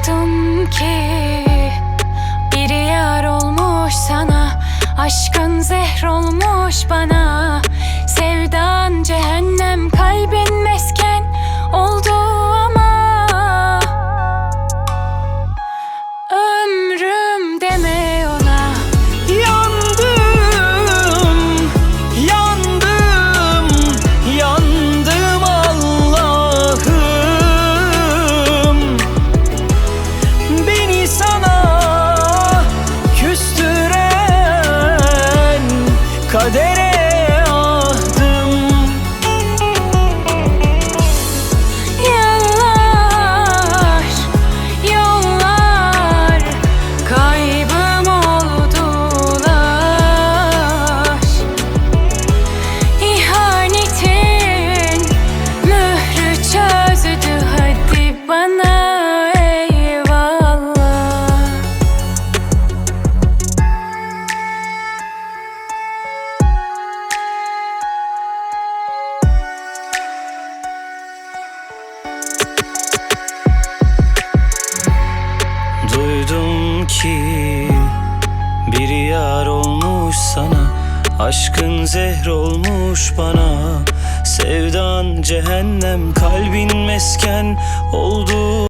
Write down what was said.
Duydum ki biri yar olmuş sana Aşkın zehr olmuş bana But they Aşkın zehr olmuş bana. Sevdan cehennem kalbin mesken oldu